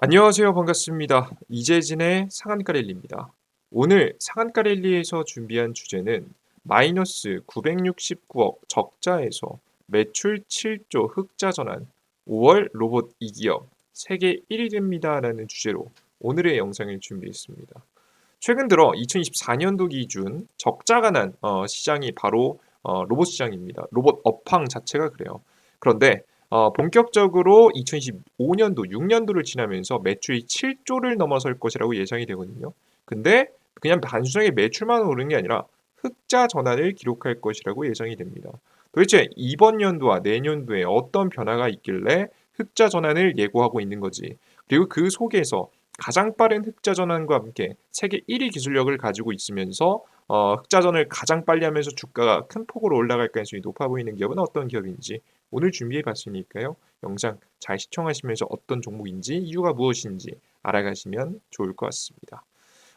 안녕하세요. 반갑습니다. 이재진의 상한가 랠리입니다. 오늘 상한가 랠리에서 준비한 주제는 마이너스 969억 적자에서 매출 7조 흑자 전환 5월 로봇 2기업 세계 1위 됩니다 라는 주제로 오늘의 영상을 준비했습니다. 최근 들어 2024년도 기준 적자가 난 어, 시장이 바로 어, 로봇 시장입니다. 로봇 업황 자체가 그래요. 그런데 어, 본격적으로 2025년도, 6년도를 지나면서 매출이 7조를 넘어설 것이라고 예상이 되거든요. 근데 그냥 단순하게 매출만 오르는 게 아니라 흑자 전환을 기록할 것이라고 예상이 됩니다. 도대체 이번 연도와 내년도에 어떤 변화가 있길래 흑자 전환을 예고하고 있는 거지. 그리고 그 속에서 가장 빠른 흑자 전환과 함께 세계 1위 기술력을 가지고 있으면서 어, 흑자 전을 가장 빨리 하면서 주가가 큰 폭으로 올라갈 가능성이 높아 보이는 기업은 어떤 기업인지 오늘 준비해 봤으니까요. 영상 잘 시청하시면서 어떤 종목인지 이유가 무엇인지 알아가시면 좋을 것 같습니다.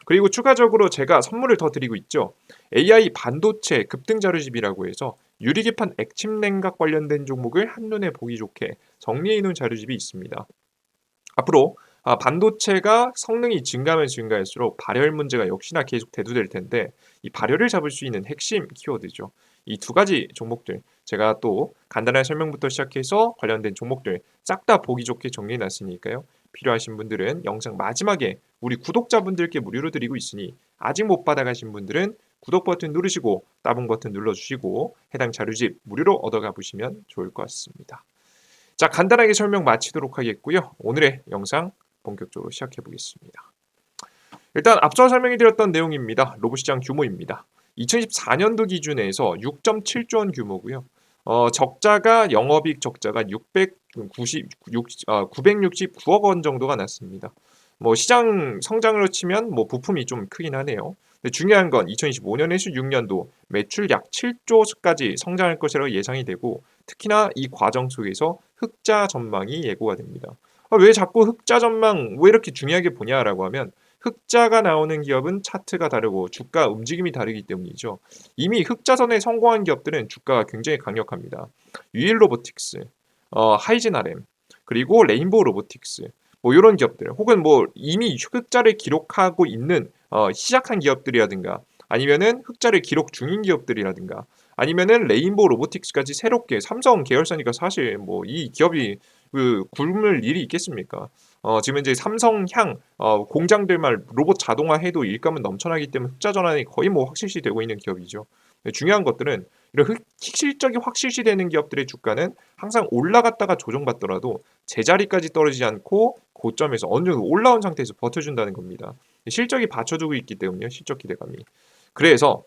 그리고 추가적으로 제가 선물을 더 드리고 있죠. AI 반도체 급등 자료집이라고 해서 유리기판 액침 냉각 관련된 종목을 한눈에 보기 좋게 정리해 놓은 자료집이 있습니다. 앞으로 아, 반도체가 성능이 증가하면 증가할수록 발열 문제가 역시나 계속 대두될 텐데 이 발열을 잡을 수 있는 핵심 키워드죠. 이 두 가지 종목들 제가 또 간단한 설명부터 시작해서 관련된 종목들 싹 다 보기 좋게 정리해 놨으니까요. 필요하신 분들은 영상 마지막에 우리 구독자분들께 무료로 드리고 있으니 아직 못 받아가신 분들은 구독 버튼 누르시고 따봉 버튼 눌러주시고 해당 자료집 무료로 얻어가 보시면 좋을 것 같습니다. 자 간단하게 설명 마치도록 하겠고요. 오늘의 영상 본격적으로 시작해 보겠습니다. 일단 앞서 설명해 드렸던 내용입니다. 로봇 시장 규모입니다. 2024년도 기준에서 6.7조 원 규모고요. 어, 적자가 영업이익 적자가 690, 6, 아, 969억 원 정도가 났습니다. 뭐 시장 성장으로 치면 뭐 부품이 좀 크긴 하네요. 근데 중요한 건 2025년에서 6년도 매출 약 7조까지 성장할 것이라고 예상이 되고 특히나 이 과정 속에서 흑자 전망이 예고가 됩니다. 아, 왜 자꾸 흑자 전망 왜 이렇게 중요하게 보냐라고 하면 흑자가 나오는 기업은 차트가 다르고 주가 움직임이 다르기 때문이죠. 이미 흑자선에 성공한 기업들은 주가가 굉장히 강력합니다. 유일 로보틱스, 어, 하이진 RM, 그리고 레인보우 로보틱스, 뭐 이런 기업들, 혹은 뭐 이미 흑자를 기록하고 있는 어, 시작한 기업들이라든가, 아니면은 흑자를 기록 중인 기업들이라든가, 아니면은 레인보우 로보틱스까지 새롭게 삼성 계열사니까 사실 뭐 이 기업이 그 굶을 일이 있겠습니까? 어, 지금 이제 삼성향 어, 공장들만 로봇 자동화해도 일감은 넘쳐나기 때문에 흑자 전환이 거의 뭐 확실시 되고 있는 기업이죠. 중요한 것들은 이런 흑, 실적이 확실시 되는 기업들의 주가는 항상 올라갔다가 조정받더라도 제자리까지 떨어지지 않고 고점에서 어느 정도 올라온 상태에서 버텨준다는 겁니다. 실적이 받쳐주고 있기 때문에 실적 기대감이. 그래서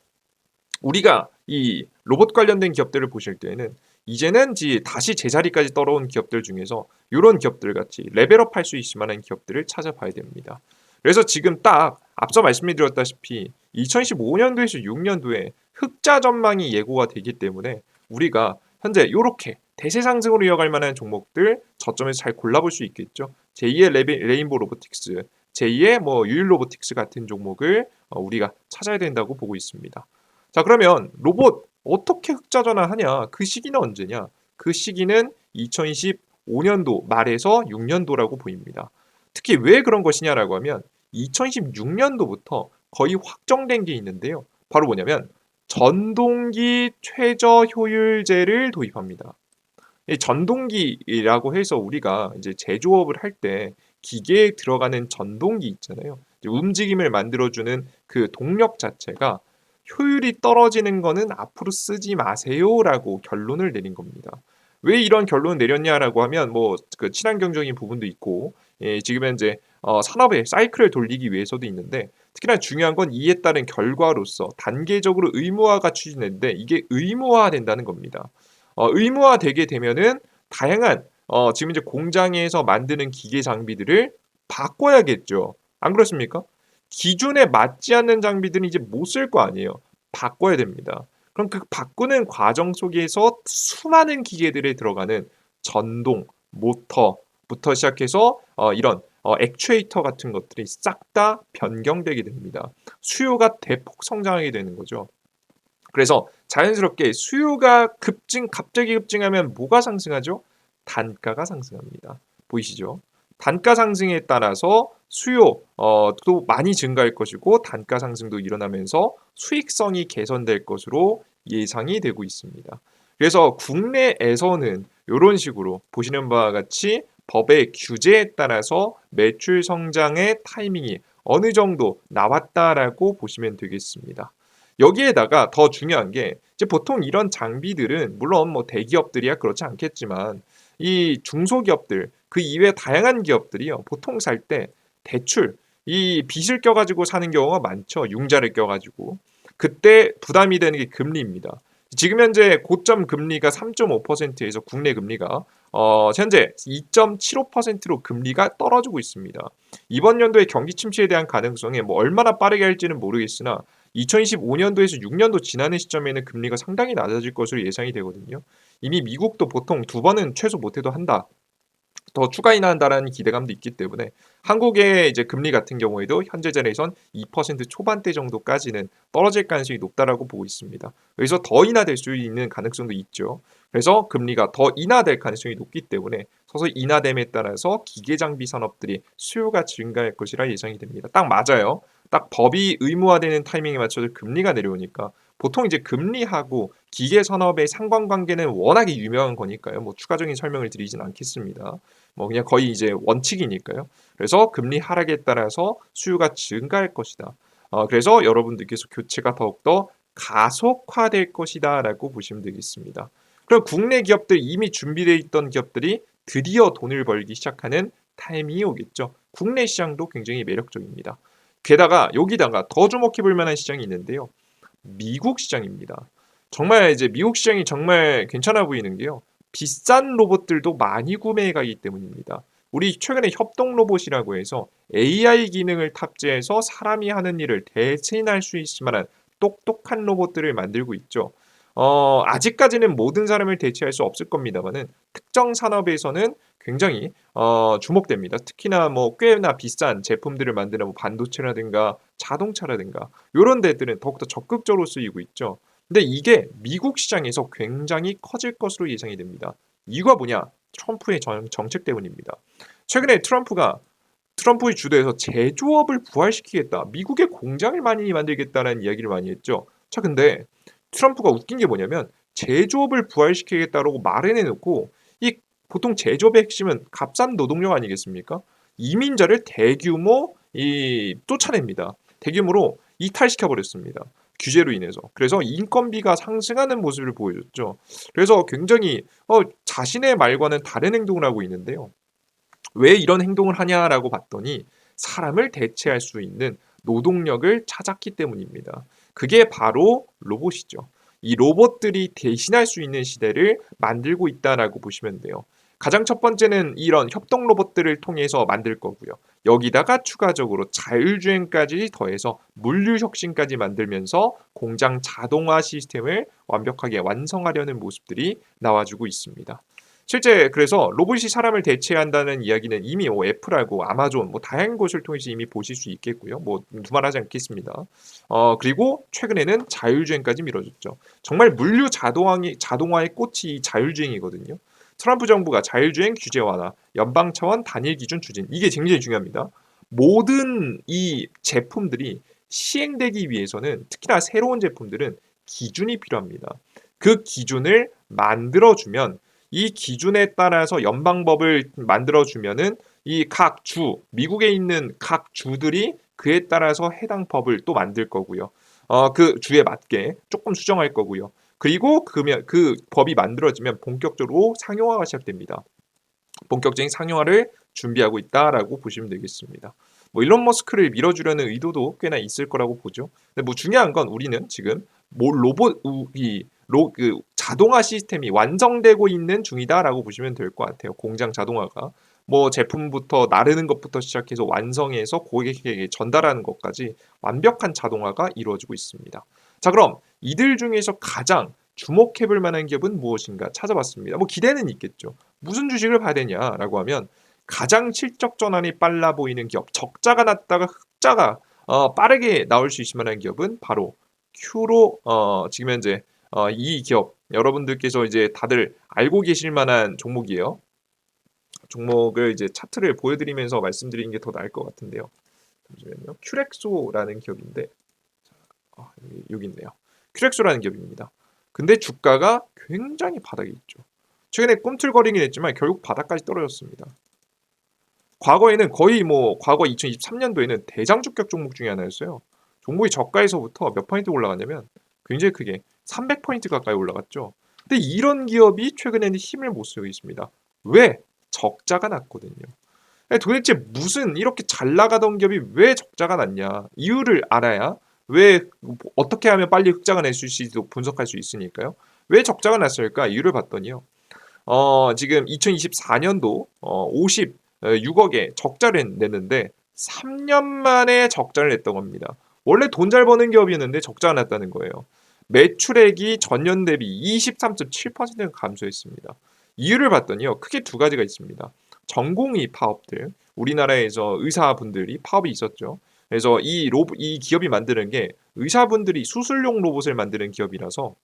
우리가 이 로봇 관련된 기업들을 보실 때에는 이제는 다시 제자리까지 떨어온 기업들 중에서 이런 기업들 같이 레벨업 할 수 있을 만한 기업들을 찾아봐야 됩니다. 그래서 지금 딱 앞서 말씀드렸다시피 2015년도에서 6년도에 흑자 전망이 예고가 되기 때문에 우리가 현재 이렇게 대세 상승으로 이어갈 만한 종목들 저점에서 잘 골라볼 수 있겠죠. 제2의 레비, 레인보 로보틱스, 제2의 뭐 유일 로보틱스 같은 종목을 어, 우리가 찾아야 된다고 보고 있습니다. 자 그러면 로봇 어떻게 흑자 전환 하냐? 그 시기는 언제냐? 그 시기는 2025년도 말에서 6년도라고 보입니다. 특히 왜 그런 것이냐라고 하면 2016년도부터 거의 확정된 게 있는데요. 바로 뭐냐면 전동기 최저 효율제를 도입합니다. 이 전동기라고 해서 우리가 이제 제조업을 할 때 기계에 들어가는 전동기 있잖아요. 움직임을 만들어주는 그 동력 자체가 효율이 떨어지는 거는 앞으로 쓰지 마세요라고 결론을 내린 겁니다. 왜 이런 결론을 내렸냐라고 하면 뭐 그 친환경적인 부분도 있고 예, 지금 현재 어, 산업의 사이클을 돌리기 위해서도 있는데 특히나 중요한 건 이에 따른 결과로서 단계적으로 의무화가 추진되는데 이게 의무화된다는 겁니다. 어, 의무화되게 되면은 다양한 어, 지금 이제 공장에서 만드는 기계 장비들을 바꿔야겠죠. 안 그렇습니까? 기준에 맞지 않는 장비들은 이제 못 쓸 거 아니에요. 바꿔야 됩니다. 그럼 그 바꾸는 과정 속에서 수많은 기계들에 들어가는 전동, 모터부터 시작해서 어, 이런 어, 액추에이터 같은 것들이 싹 다 변경되게 됩니다. 수요가 대폭 성장하게 되는 거죠. 그래서 자연스럽게 수요가 급증, 갑자기 급증하면 뭐가 상승하죠? 단가가 상승합니다. 보이시죠? 단가 상승에 따라서 수요 어, 또 많이 증가할 것이고 단가 상승도 일어나면서 수익성이 개선될 것으로 예상이 되고 있습니다. 그래서 국내에서는 이런 식으로 보시는 바와 같이 법의 규제에 따라서 매출 성장의 타이밍이 어느 정도 나왔다라고 보시면 되겠습니다. 여기에다가 더 중요한 게 이제 보통 이런 장비들은 물론 뭐 대기업들이야 그렇지 않겠지만 이 중소기업들 그 이외 다양한 기업들이요 보통 살 때 대출 이 빚을 껴가지고 사는 경우가 많죠 융자를 껴가지고 그때 부담이 되는 게 금리입니다. 지금 현재 고점 금리가 3.5%에서 국내 금리가 어, 현재 2.75%로 금리가 떨어지고 있습니다. 이번 연도에 경기 침체에 대한 가능성이 뭐 얼마나 빠르게 할지는 모르겠으나 2025년도에서 6년도 지나는 시점에는 금리가 상당히 낮아질 것으로 예상이 되거든요. 이미 미국도 보통 두 번은 최소 못해도 한다. 더 추가 인하한다라는 기대감도 있기 때문에 한국의 이제 금리 같은 경우에도 현재 자리에선 2% 초반대 정도까지는 떨어질 가능성이 높다라고 보고 있습니다. 그래서 더 인하될 수 있는 가능성도 있죠. 그래서 금리가 더 인하될 가능성이 높기 때문에 서서 인하됨에 따라서 기계 장비 산업들이 수요가 증가할 것이라 예상이 됩니다. 딱 맞아요. 딱 법이 의무화되는 타이밍에 맞춰서 금리가 내려오니까 보통 이제 금리하고 기계 산업의 상관관계는 워낙에 유명한 거니까요. 뭐 추가적인 설명을 드리진 않겠습니다. 뭐 그냥 거의 이제 원칙이니까요. 그래서 금리 하락에 따라서 수요가 증가할 것이다. 어, 그래서 여러분들께서 교체가 더욱더 가속화될 것이다라고 보시면 되겠습니다. 그럼 국내 기업들 이미 준비되어 있던 기업들이 드디어 돈을 벌기 시작하는 타이밍이 오겠죠. 국내 시장도 굉장히 매력적입니다. 게다가 여기다가 더 주목해 볼 만한 시장이 있는데요. 미국 시장입니다. 정말 이제 미국 시장이 정말 괜찮아 보이는 게요. 비싼 로봇들도 많이 구매해 가기 때문입니다. 우리 최근에 협동 로봇이라고 해서 AI 기능을 탑재해서 사람이 하는 일을 대신할 수 있을 만한 똑똑한 로봇들을 만들고 있죠. 어, 아직까지는 모든 사람을 대체할 수 없을 겁니다만은 특정 산업에서는 굉장히 어, 주목됩니다. 특히나 뭐 꽤나 비싼 제품들을 만드는 뭐 반도체라든가 자동차라든가 이런 데들은 더욱더 적극적으로 쓰이고 있죠. 근데 이게 미국 시장에서 굉장히 커질 것으로 예상이 됩니다. 이유가 뭐냐? 트럼프의 정, 정책 때문입니다. 최근에 트럼프가 트럼프의 주도에서 제조업을 부활시키겠다. 미국의 공장을 많이 만들겠다는 이야기를 많이 했죠. 자, 근데 트럼프가 웃긴 게 뭐냐면 제조업을 부활시키겠다라고 말을 해놓고 이 보통 제조업의 핵심은 값싼 노동력 아니겠습니까? 이민자를 대규모 이 쫓아냅니다. 대규모로 이탈시켜 버렸습니다. 규제로 인해서. 그래서 인건비가 상승하는 모습을 보여줬죠. 그래서 굉장히 어, 자신의 말과는 다른 행동을 하고 있는데요. 왜 이런 행동을 하냐라고 봤더니 사람을 대체할 수 있는 노동력을 찾았기 때문입니다. 그게 바로 로봇이죠. 이 로봇들이 대신할 수 있는 시대를 만들고 있다라고 보시면 돼요. 가장 첫 번째는 이런 협동 로봇들을 통해서 만들 거고요. 여기다가 추가적으로 자율주행까지 더해서 물류 혁신까지 만들면서 공장 자동화 시스템을 완벽하게 완성하려는 모습들이 나와주고 있습니다. 실제 그래서 로봇이 사람을 대체한다는 이야기는 이미 뭐 애플하고 아마존 뭐 다양한 곳을 통해서 이미 보실 수 있겠고요. 뭐 두말하지 않겠습니다. 어 그리고 최근에는 자율주행까지 미뤄졌죠. 정말 물류 자동화의 자동화의 꽃이 자율주행이거든요. 트럼프 정부가 자율주행 규제 완화, 연방 차원 단일 기준 추진 이게 굉장히 중요합니다. 모든 이 제품들이 시행되기 위해서는 특히나 새로운 제품들은 기준이 필요합니다. 그 기준을 만들어주면 이 기준에 따라서 연방법을 만들어주면은 이 각 주, 미국에 있는 각 주들이 그에 따라서 해당 법을 또 만들 거고요. 어, 그 주에 맞게 조금 수정할 거고요. 그리고 그면 그 법이 만들어지면 본격적으로 상용화가 시작됩니다. 본격적인 상용화를 준비하고 있다라고 보시면 되겠습니다. 뭐 일론 머스크를 밀어주려는 의도도 꽤나 있을 거라고 보죠. 근데 뭐 중요한 건 우리는 지금 뭐 로봇 이 로, 그 자동화 시스템이 완성되고 있는 중이다라고 보시면 될 것 같아요. 공장 자동화가 뭐 제품부터 나르는 것부터 시작해서 완성해서 고객에게 전달하는 것까지 완벽한 자동화가 이루어지고 있습니다. 자, 그럼 이들 중에서 가장 주목해 볼 만한 기업은 무엇인가 찾아봤습니다. 뭐 기대는 있겠죠. 무슨 주식을 봐야 되냐라고 하면 가장 실적 전환이 빨라 보이는 기업, 적자가 났다가 흑자가 어, 빠르게 나올 수 있을 만한 기업은 바로 큐로 어, 지금 현재 어, 이 기업 여러분들께서 이제 다들 알고 계실 만한 종목이에요. 종목을 이제 차트를 보여드리면서 말씀드리는 게 더 나을 것 같은데요. 잠시만요. 큐렉소라는 기업인데 자, 아, 여기, 여기 있네요. 큐렉소라는 기업입니다. 근데 주가가 굉장히 바닥에 있죠. 최근에 꿈틀거리긴 했지만 결국 바닥까지 떨어졌습니다. 과거에는 거의 뭐 과거 2023년도에는 대장주격 종목 중에 하나였어요. 종목이 저가에서부터 몇 포인트 올라갔냐면 굉장히 크게 300포인트 가까이 올라갔죠. 근데 이런 기업이 최근에는 힘을 못 쓰고 있습니다. 왜? 적자가 났거든요. 도대체 무슨 이렇게 잘 나가던 기업이 왜 적자가 났냐 이유를 알아야 왜 어떻게 하면 빨리 흑자가 낼 수 있을지도 분석할 수 있으니까요. 왜 적자가 났을까 이유를 봤더니요. 어, 지금 2024년도 어, 56억에 적자를 냈는데 3년 만에 적자를 냈던 겁니다. 원래 돈 잘 버는 기업이었는데 적자가 났다는 거예요. 매출액이 전년 대비 23.7%가 감소했습니다. 이유를 봤더니요. 크게 두 가지가 있습니다. 전공의 파업들, 우리나라에서 의사분들이 파업이 있었죠. 그래서 이 로봇, 이 기업이 만드는 게 의사분들이 수술용 로봇을 만드는 기업이라서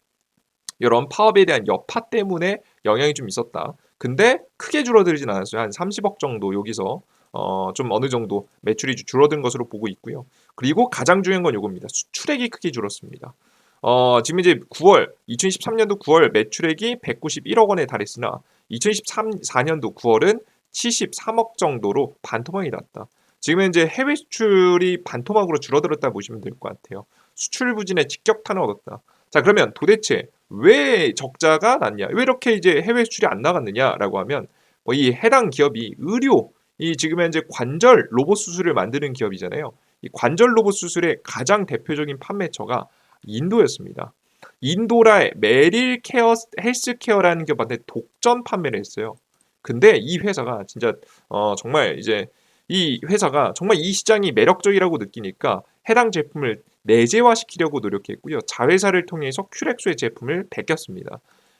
이런 파업에 대한 여파 때문에 영향이 좀 있었다. 근데 크게 줄어들진 않았어요. 한 30억 정도 여기서 어, 좀 어느 정도 매출이 줄어든 것으로 보고 있고요. 그리고 가장 중요한 건 이겁니다. 수출액이 크게 줄었습니다. 어, 지금 이제 9월, 2023년도 9월 매출액이 191억 원에 달했으나 2024년도 9월은 73억 정도로 반토막이 났다. 지금 이제 해외 수출이 반토막으로 줄어들었다 보시면 될 것 같아요. 수출 부진에 직격탄을 얻었다. 자, 그러면 도대체 왜 적자가 났냐? 왜 이렇게 이제 해외 수출이 안 나갔느냐라고 하면 뭐 이 해당 기업이 의료, 이 지금 현재 관절 로봇 수술을 만드는 기업이잖아요. 이 관절 로봇 수술의 가장 대표적인 판매처가 인도였습니다. 인도라의 메릴 케어 헬스케어라는 기업한테 독점 판매를 했어요. 근데 이 회사가 진짜 어 정말 이제 이 회사가 정말 이 시장이 매력적이라고 느끼니까 해당 제품을 내재화시키려고 노력했고요. 자회사를 통해서 큐렉소의 제품을 베꼈습니다.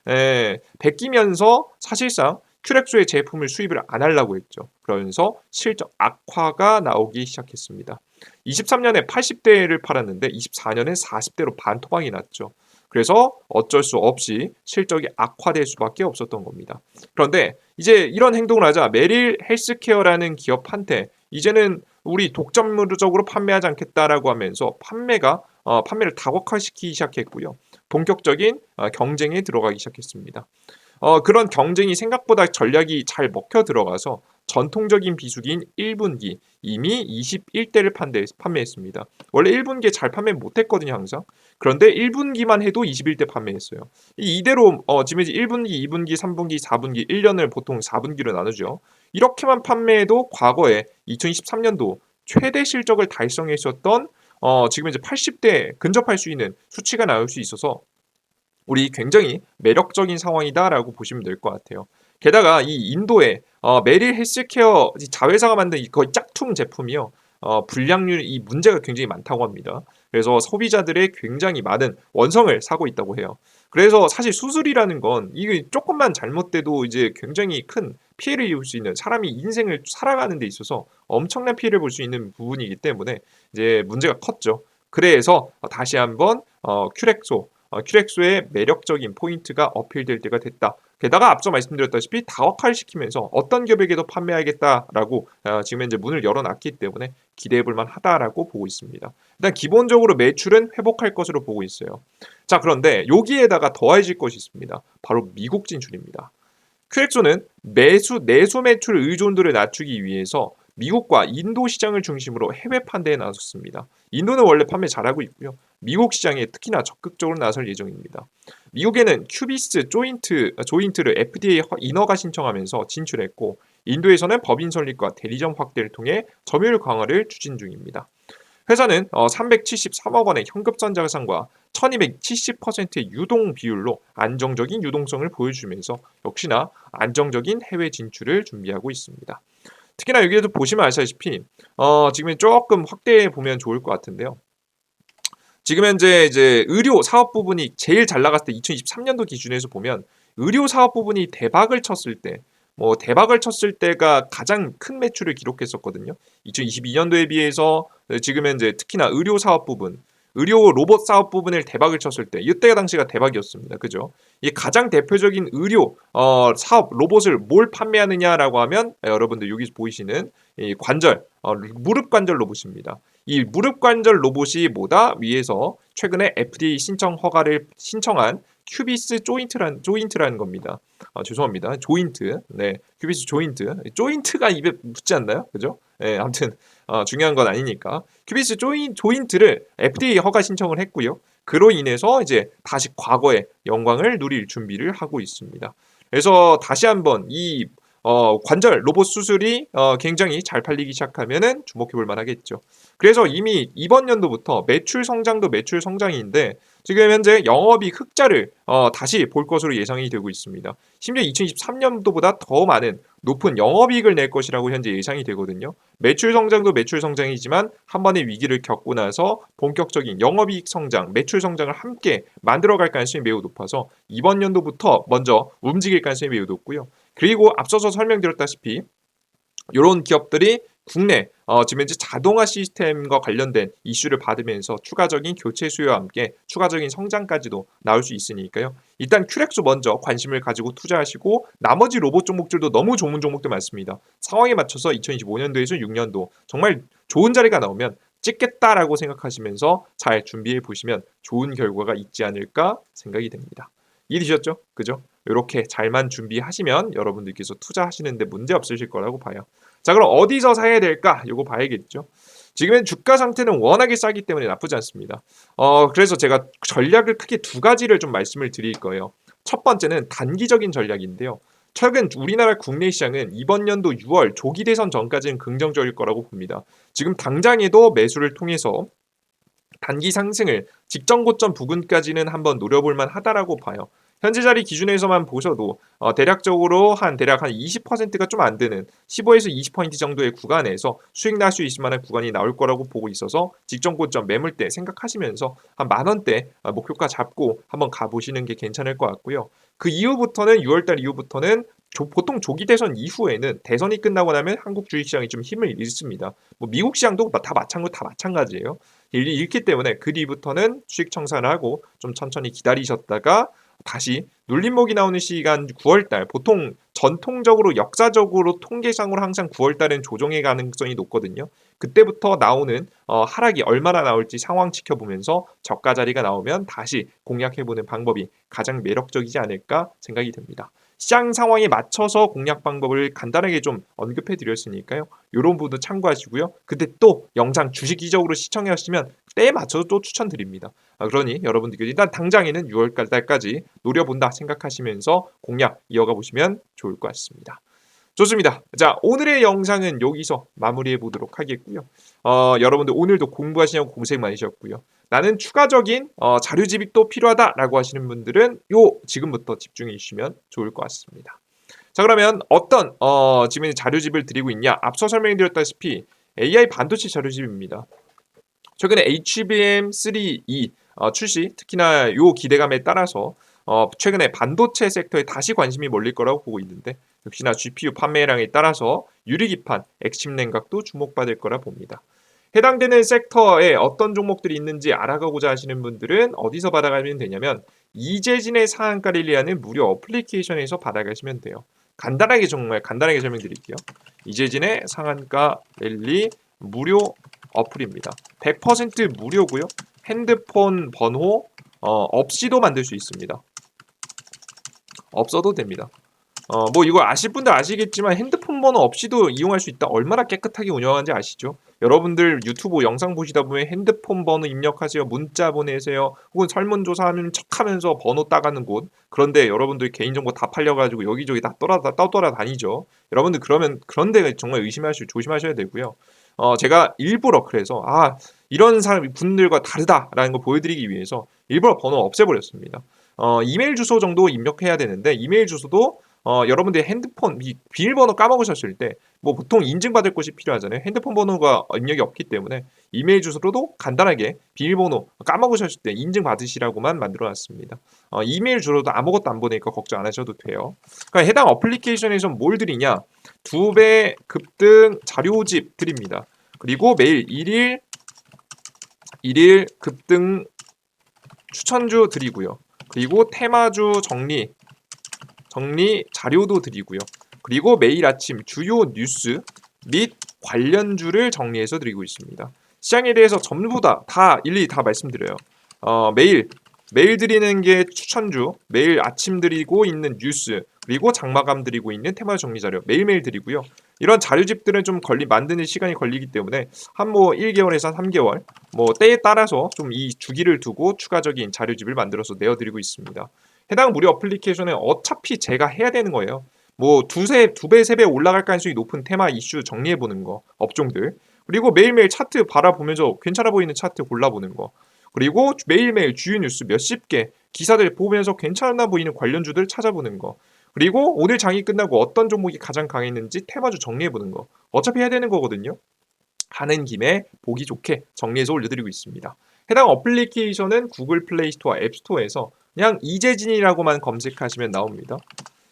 에, 베끼면서 사실상 큐렉소의 제품을 수입을 안 하려고 했죠. 그러면서 실적 악화가 나오기 시작했습니다. 23년에 80대를 팔았는데 24년에 40대로 반토막이 났죠. 그래서 어쩔 수 없이 실적이 악화될 수밖에 없었던 겁니다. 그런데 이제 이런 행동을 하자 메릴 헬스케어라는 기업한테 이제는 우리 독점적으로 판매하지 않겠다라고 하면서 판매가 어, 판매를 다각화시키기 시작했고요. 본격적인 어, 경쟁에 들어가기 시작했습니다. 어, 그런 경쟁이 생각보다 전략이 잘 먹혀 들어가서 전통적인 비수기인 1분기 이미 21대를 판매, 판매했습니다. 원래 1분기에 잘 판매 못했거든요, 항상. 그런데 1분기만 해도 21대 판매했어요. 이대로 어, 지금 이제 1분기, 2분기, 3분기, 4분기, 1년을 보통 4분기로 나누죠. 이렇게만 판매해도 과거에 2023년도 최대 실적을 달성했었던 어, 지금 이제 80대 근접할 수 있는 수치가 나올 수 있어서 우리 굉장히 매력적인 상황이다라고 보시면 될 것 같아요. 게다가 이 인도의 어, 메릴 헬스케어 자회사가 만든 이 거의 짝퉁 제품이요. 어, 불량률 이 문제가 굉장히 많다고 합니다. 그래서 소비자들의 굉장히 많은 원성을 사고 있다고 해요. 그래서 사실 수술이라는 건 이게 조금만 잘못돼도 이제 굉장히 큰 피해를 입을 수 있는 사람이 인생을 살아가는 데 있어서 엄청난 피해를 볼 수 있는 부분이기 때문에 이제 문제가 컸죠. 그래서 다시 한번 어, 큐렉소 어, 큐렉소의 매력적인 포인트가 어필될 때가 됐다. 게다가 앞서 말씀드렸다시피 다각화시키면서 어떤 기업에게도 판매하겠다라고 어, 지금 현재 문을 열어놨기 때문에 기대해볼 만하다라고 보고 있습니다. 일단 기본적으로 매출은 회복할 것으로 보고 있어요. 자 그런데 여기에다가 더해질 것이 있습니다. 바로 미국 진출입니다. 큐렉소는 매수 내수 매출 의존도를 낮추기 위해서 미국과 인도 시장을 중심으로 해외 판대에 나섰습니다. 인도는 원래 판매 잘하고 있고요. 미국 시장에 특히나 적극적으로 나설 예정입니다. 미국에는 큐비스 조인트, 조인트를 FDA 인허가 신청하면서 진출했고 인도에서는 법인 설립과 대리점 확대를 통해 점유율 강화를 추진 중입니다. 회사는 373억 어, 원의 현금전자상과 1270%의 유동 비율로 안정적인 유동성을 보여주면서 역시나 안정적인 해외 진출을 준비하고 있습니다. 특히나 여기에도 보시면 아시다시피 어, 지금 조금 확대해 보면 좋을 것 같은데요. 지금 현재 이제 의료 사업 부분이 제일 잘 나갔을 때 2023년도 기준에서 보면 의료 사업 부분이 대박을 쳤을 때, 뭐 대박을 쳤을 때가 가장 큰 매출을 기록했었거든요. 2022년도에 비해서 지금 현재 특히나 의료 사업 부분, 의료 로봇 사업 부분을 대박을 쳤을 때 이때가 당시가 대박이었습니다. 그죠? 이 가장 대표적인 의료 어, 사업 로봇을 뭘 판매하느냐라고 하면 아, 여러분들 여기 보이시는 이 관절 어, 무릎 관절 로봇입니다. 이 무릎 관절 로봇이 뭐다 위에서 최근에 FDA 신청 허가를 신청한 큐비스 조인트란 조인트라는 겁니다. 아, 죄송합니다. 조인트. 네. 큐비스 조인트. 조인트가 입에 붙지 않나요? 그죠? 네, 아무튼 어, 중요한 건 아니니까. 큐비스 조인 조인트를 FDA 허가 신청을 했고요. 그로 인해서 이제 다시 과거의 영광을 누릴 준비를 하고 있습니다. 그래서 다시 한번 이 어, 관절 로봇 수술이 어, 굉장히 잘 팔리기 시작하면은 주목해 볼 만하겠죠. 그래서 이미 이번 연도부터 매출 성장도 매출 성장인데 지금 현재 영업이익 흑자를 어, 다시 볼 것으로 예상이 되고 있습니다. 심지어 2023년도보다 더 많은 높은 영업이익을 낼 것이라고 현재 예상이 되거든요. 매출 성장도 매출 성장이지만 한 번의 위기를 겪고 나서 본격적인 영업이익 성장, 매출 성장을 함께 만들어갈 가능성이 매우 높아서 이번 연도부터 먼저 움직일 가능성이 매우 높고요. 그리고 앞서서 설명드렸다시피 이런 기업들이 국내 어, 지금 현재 자동화 시스템과 관련된 이슈를 받으면서 추가적인 교체 수요와 함께 추가적인 성장까지도 나올 수 있으니까요. 일단 큐렉스 먼저 관심을 가지고 투자하시고 나머지 로봇 종목들도 너무 좋은 종목들 많습니다. 상황에 맞춰서 2025년도에서 6년도 정말 좋은 자리가 나오면 찍겠다라고 생각하시면서 잘 준비해 보시면 좋은 결과가 있지 않을까 생각이 됩니다. 이해되셨죠? 그죠? 이렇게 잘만 준비하시면 여러분들께서 투자하시는데 문제 없으실 거라고 봐요. 자, 그럼 어디서 사야 될까? 이거 봐야겠죠. 지금은 주가 상태는 워낙에 싸기 때문에 나쁘지 않습니다. 어, 그래서 제가 전략을 크게 두 가지를 좀 말씀을 드릴 거예요. 첫 번째는 단기적인 전략인데요. 최근 우리나라 국내 시장은 이번 연도 6월 조기 대선 전까지는 긍정적일 거라고 봅니다. 지금 당장에도 매수를 통해서 단기 상승을 직전 고점 부근까지는 한번 노려볼 만 하다라고 봐요. 현재 자리 기준에서만 보셔도 어, 대략적으로 한 대략 한 20%가 좀 안 되는 15에서 20포인트 정도의 구간에서 수익 날 수 있을 만한 구간이 나올 거라고 보고 있어서 직전 고점 매물대 생각하시면서 한 만 원대 어, 목표가 잡고 한번 가보시는 게 괜찮을 것 같고요. 그 이후부터는 6월달 이후부터는 조, 보통 조기 대선 이후에는 대선이 끝나고 나면 한국 주식시장이 좀 힘을 잃습니다. 뭐 미국 시장도 다 마찬가지 다 마찬가지예요. 잃기 때문에 그 뒤부터는 수익 청산을 하고 좀 천천히 기다리셨다가 다시 눌림목이 나오는 시간 9월달 보통 전통적으로 역사적으로 통계상으로 항상 9월달은 조정의 가능성이 높거든요. 그때부터 나오는 어, 하락이 얼마나 나올지 상황 지켜보면서 저가 자리가 나오면 다시 공략해보는 방법이 가장 매력적이지 않을까 생각이 듭니다. 시장 상황에 맞춰서 공략 방법을 간단하게 좀 언급해 드렸으니까요. 이런 부분도 참고하시고요. 근데 또 영상 주식기적으로 시청해 하시면 때에 맞춰서 또 추천드립니다. 아, 그러니 여러분들 일단 당장에는 6월 달까지 노려본다 생각하시면서 공략 이어가 보시면 좋을 것 같습니다. 좋습니다. 자, 오늘의 영상은 여기서 마무리해 보도록 하겠고요. 어, 여러분들 오늘도 공부하시냐고 고생 많으셨고요. 나는 추가적인 어, 자료집이 또 필요하다라고 하시는 분들은 요 지금부터 집중해 주시면 좋을 것 같습니다. 자, 그러면 어떤 어, 지금 자료 집을 드리고 있냐? 앞서 설명드렸다시피 AI 반도체 자료 집입니다. 최근에 HBM3E 어, 출시, 특히나 요 기대감에 따라서 어, 최근에 반도체 섹터에 다시 관심이 몰릴 거라고 보고 있는데 역시나 GPU 판매량에 따라서 유리기판, 액침 냉각도 주목받을 거라 봅니다. 해당되는 섹터에 어떤 종목들이 있는지 알아가고자 하시는 분들은 어디서 받아가면 되냐면 이재진의 상한가 릴리하는 무료 어플리케이션에서 받아가시면 돼요. 간단하게 정말 간단하게 설명드릴게요. 이재진의 상한가 랠리 무료 어플입니다. 100% 무료고요. 핸드폰 번호 어, 없이도 만들 수 있습니다. 없어도 됩니다. 어, 뭐 이거 아실 분들 아시겠지만 핸드폰 번호 없이도 이용할 수 있다. 얼마나 깨끗하게 운영하는지 아시죠? 여러분들 유튜브 영상 보시다 보면 핸드폰 번호 입력하세요. 문자 보내세요. 혹은 설문조사하는 척하면서 번호 따가는 곳. 그런데 여러분들 개인정보 다 팔려가지고 여기저기 다 떠돌아, 떠돌아 다니죠. 여러분들 그러면 그런 데 정말 의심하시 조심하셔야 되고요. 어, 제가 일부러 그래서 아 이런 사람 분들과 다르다라는 걸 보여드리기 위해서 일부러 번호 없애버렸습니다. 어, 이메일 주소 정도 입력해야 되는데 이메일 주소도 어, 여러분들이 핸드폰 비밀번호 까먹으셨을 때 뭐 보통 인증받을 곳이 필요하잖아요. 핸드폰 번호가 입력이 없기 때문에 이메일 주소로도 간단하게 비밀번호 까먹으셨을 때 인증받으시라고만 만들어놨습니다. 어, 이메일 주소도 아무것도 안 보내니까 걱정 안 하셔도 돼요. 그러니까 해당 어플리케이션에서 뭘 드리냐? 두 배 급등 자료집 드립니다. 그리고 매일 1일 일일 급등 추천주 드리고요. 그리고 테마주 정리 정리 자료도 드리고요. 그리고 매일 아침 주요 뉴스 및 관련주를 정리해서 드리고 있습니다. 시장에 대해서 전부 다, 다 일일이 다 말씀드려요. 어, 매일 매일 드리는 게 추천주, 매일 아침 드리고 있는 뉴스, 그리고 장마감 드리고 있는 테마 정리 자료 매일매일 드리고요. 이런 자료집들은 좀 걸리 만드는 시간이 걸리기 때문에 한 뭐 1개월에서 3개월 뭐 때에 따라서 좀 이 주기를 두고 추가적인 자료집을 만들어서 내어드리고 있습니다. 해당 무료 어플리케이션은 어차피 제가 해야 되는 거예요. 뭐 두세 두 배 세 배 올라갈 가능성이 높은 테마 이슈 정리해 보는 거 업종들 그리고 매일매일 차트 바라보면서 괜찮아 보이는 차트 골라보는 거 그리고 매일매일 주요 뉴스 몇십 개 기사들 보면서 괜찮아 보이는 관련주들 찾아보는 거 그리고 오늘 장이 끝나고 어떤 종목이 가장 강했는지 테마주 정리해보는 거 어차피 해야 되는 거거든요. 하는 김에 보기 좋게 정리해서 올려드리고 있습니다. 해당 어플리케이션은 구글 플레이 스토어, 앱 스토어에서 그냥 이재진이라고만 검색하시면 나옵니다.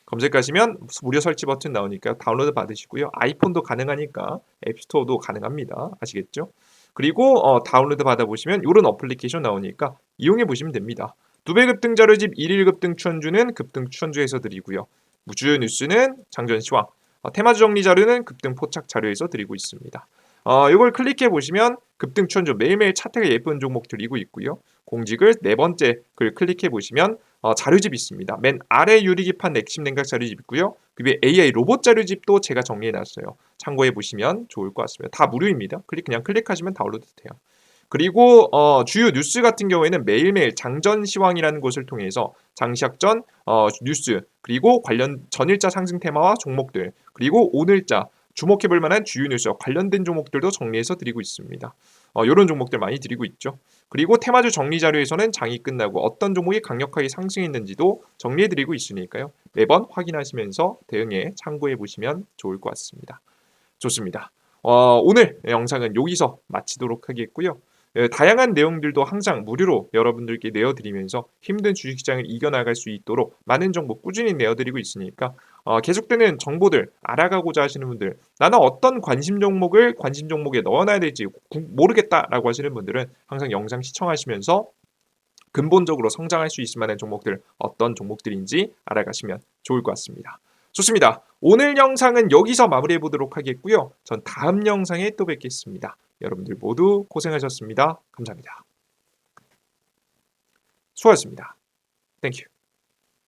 검색하시면 무료 설치 버튼 나오니까 다운로드 받으시고요. 아이폰도 가능하니까 앱 스토어도 가능합니다. 아시겠죠? 그리고 어, 다운로드 받아보시면 이런 어플리케이션 나오니까 이용해 보시면 됩니다. 두배 급등 자료집 1일 급등 추천주는 급등 추천주에서 드리고요. 무주요 뉴스는 장전 시황, 어, 테마주 정리 자료는 급등 포착 자료에서 드리고 있습니다. 어, 이걸 클릭해 보시면 급등 추천주 매일매일 차트가 예쁜 종목 드리고 있고요. 공직을 네 번째 글 클릭해 보시면 어, 자료집 있습니다. 맨 아래 유리기판 액심 냉각 자료집 있고요. 그리고 AI 로봇 자료집도 제가 정리해 놨어요. 참고해 보시면 좋을 것 같습니다. 다 무료입니다. 클릭 그냥 클릭하시면 다운로드 돼요. 그리고 어, 주요 뉴스 같은 경우에는 매일매일 장전 시황이라는 곳을 통해서 장시작전 어, 뉴스 그리고 관련 전일자 상승 테마와 종목들 그리고 오늘자 주목해볼 만한 주요 뉴스와 관련된 종목들도 정리해서 드리고 있습니다. 어, 이런 종목들 많이 드리고 있죠. 그리고 테마주 정리 자료에서는 장이 끝나고 어떤 종목이 강력하게 상승했는지도 정리해드리고 있으니까요. 매번 확인하시면서 대응에 참고해 보시면 좋을 것 같습니다. 좋습니다. 어, 오늘 영상은 여기서 마치도록 하겠고요. 예, 다양한 내용들도 항상 무료로 여러분들께 내어드리면서 힘든 주식시장을 이겨나갈 수 있도록 많은 정보 꾸준히 내어드리고 있으니까 어, 계속되는 정보들 알아가고자 하시는 분들 나는 어떤 관심 종목을 관심 종목에 넣어놔야 될지 모르겠다라고 하시는 분들은 항상 영상 시청하시면서 근본적으로 성장할 수 있을 만한 종목들 어떤 종목들인지 알아가시면 좋을 것 같습니다. 좋습니다. 오늘 영상은 여기서 마무리해 보도록 하겠고요. 전 다음 영상에 또 뵙겠습니다. 여러분들 모두 고생하셨습니다. 감사합니다. 수고하셨습니다. 땡큐.